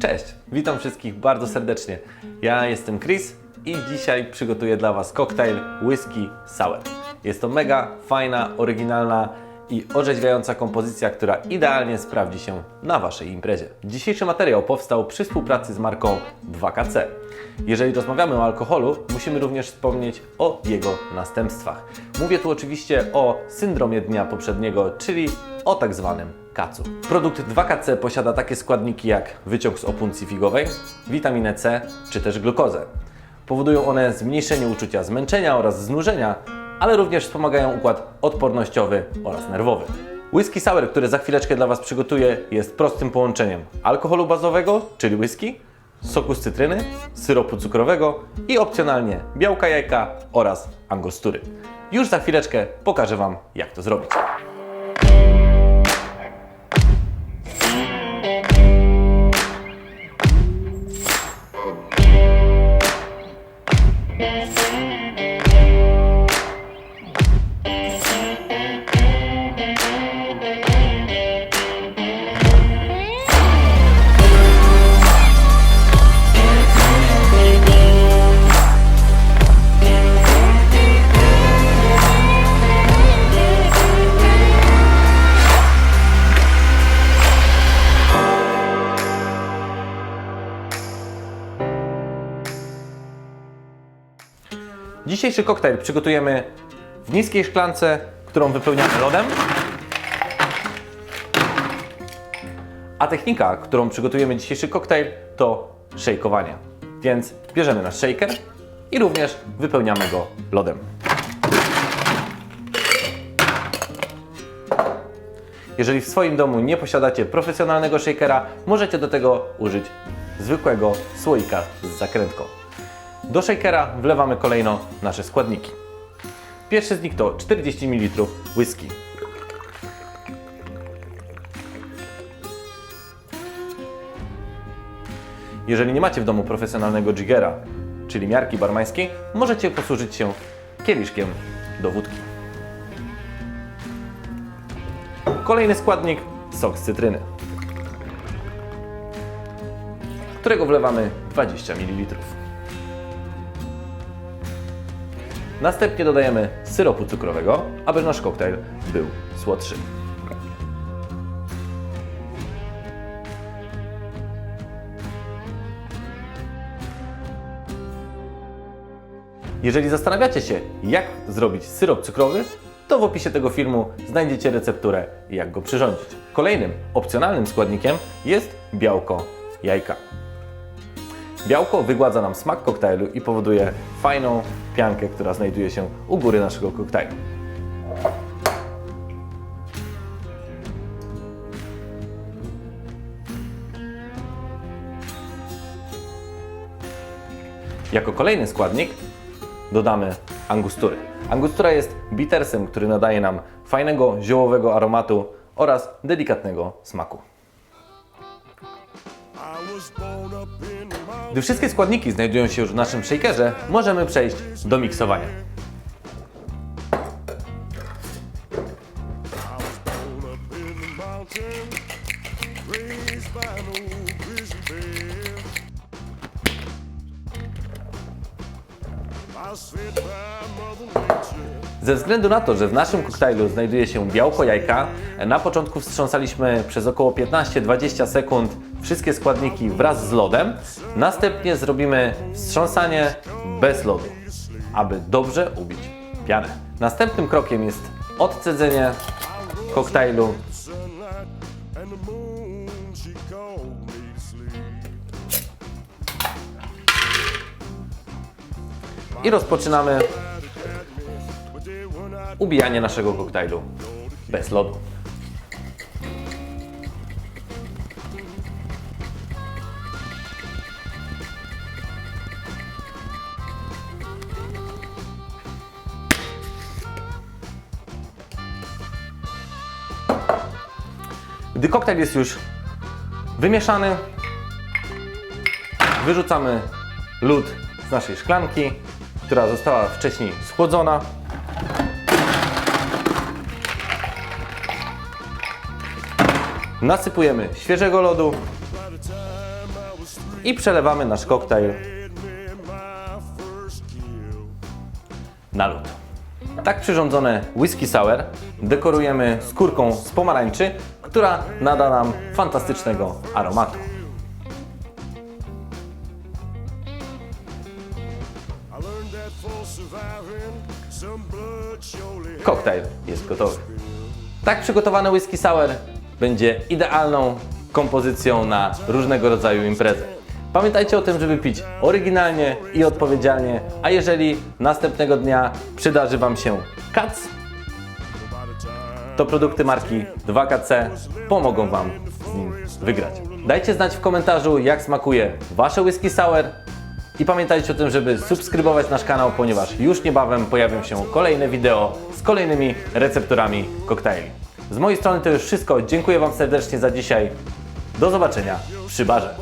Cześć, witam wszystkich bardzo serdecznie. Ja jestem Chris i dzisiaj przygotuję dla Was koktajl Whisky Sour. Jest to mega fajna, oryginalna i orzeźwiająca kompozycja, która idealnie sprawdzi się na Waszej imprezie. Dzisiejszy materiał powstał przy współpracy z marką 2KC. Jeżeli rozmawiamy o alkoholu, musimy również wspomnieć o jego następstwach. Mówię tu oczywiście o syndromie dnia poprzedniego, czyli o tak zwanym kacu. Produkt 2KC posiada takie składniki jak wyciąg z opuncji figowej, witaminę C czy też glukozę. Powodują one zmniejszenie uczucia zmęczenia oraz znużenia, ale również wspomagają układ odpornościowy oraz nerwowy. Whisky sour, który za chwileczkę dla Was przygotuję, jest prostym połączeniem alkoholu bazowego, czyli whisky, soku z cytryny, syropu cukrowego i opcjonalnie białka jajka oraz angostury. Już za chwileczkę pokażę Wam, jak to zrobić. Dzisiejszy koktajl przygotujemy w niskiej szklance, którą wypełniamy lodem. A technika, którą przygotujemy dzisiejszy koktajl to szejkowanie. Więc bierzemy nasz shaker i również wypełniamy go lodem. Jeżeli w swoim domu nie posiadacie profesjonalnego shakera, możecie do tego użyć zwykłego słoika z zakrętką. Do shakera wlewamy kolejno nasze składniki. Pierwszy z nich to 40 ml whisky. Jeżeli nie macie w domu profesjonalnego jiggera, czyli miarki barmańskiej, możecie posłużyć się kieliszkiem do wódki. Kolejny składnik sok z cytryny, którego wlewamy 20 ml. Następnie dodajemy syropu cukrowego, aby nasz koktajl był słodszy. Jeżeli zastanawiacie się, jak zrobić syrop cukrowy, to w opisie tego filmu znajdziecie recepturę, jak go przyrządzić. Kolejnym opcjonalnym składnikiem jest białko jajka. Białko wygładza nam smak koktajlu i powoduje fajną piankę, która znajduje się u góry naszego koktajlu. Jako kolejny składnik dodamy angustury. Angustura jest bittersem, który nadaje nam fajnego ziołowego aromatu oraz delikatnego smaku. Gdy wszystkie składniki znajdują się już w naszym shakerze, możemy przejść do miksowania. Ze względu na to, że w naszym koktajlu znajduje się białko jajka, na początku wstrząsaliśmy przez około 15-20 sekund wszystkie składniki wraz z lodem. Następnie zrobimy wstrząsanie bez lodu, aby dobrze ubić pianę. Następnym krokiem jest odcedzenie koktajlu i rozpoczynamy ubijanie naszego koktajlu bez lodu. Gdy koktajl jest już wymieszany, wyrzucamy lód z naszej szklanki, która została wcześniej schłodzona. Nasypujemy świeżego lodu i przelewamy nasz koktajl na lód. Tak przyrządzone whisky sour dekorujemy skórką z pomarańczy, która nada nam fantastycznego aromatu. Koktajl jest gotowy. Tak przygotowany whisky sour będzie idealną kompozycją na różnego rodzaju imprezy. Pamiętajcie o tym, żeby pić oryginalnie i odpowiedzialnie, a jeżeli następnego dnia przydarzy Wam się kac, to produkty marki 2KC pomogą Wam z nim wygrać. Dajcie znać w komentarzu, jak smakuje Wasze whisky sour i pamiętajcie o tym, żeby subskrybować nasz kanał, ponieważ już niebawem pojawią się kolejne wideo kolejnymi recepturami koktajli. Z mojej strony to już wszystko. Dziękuję Wam serdecznie za dzisiaj. Do zobaczenia przy barze.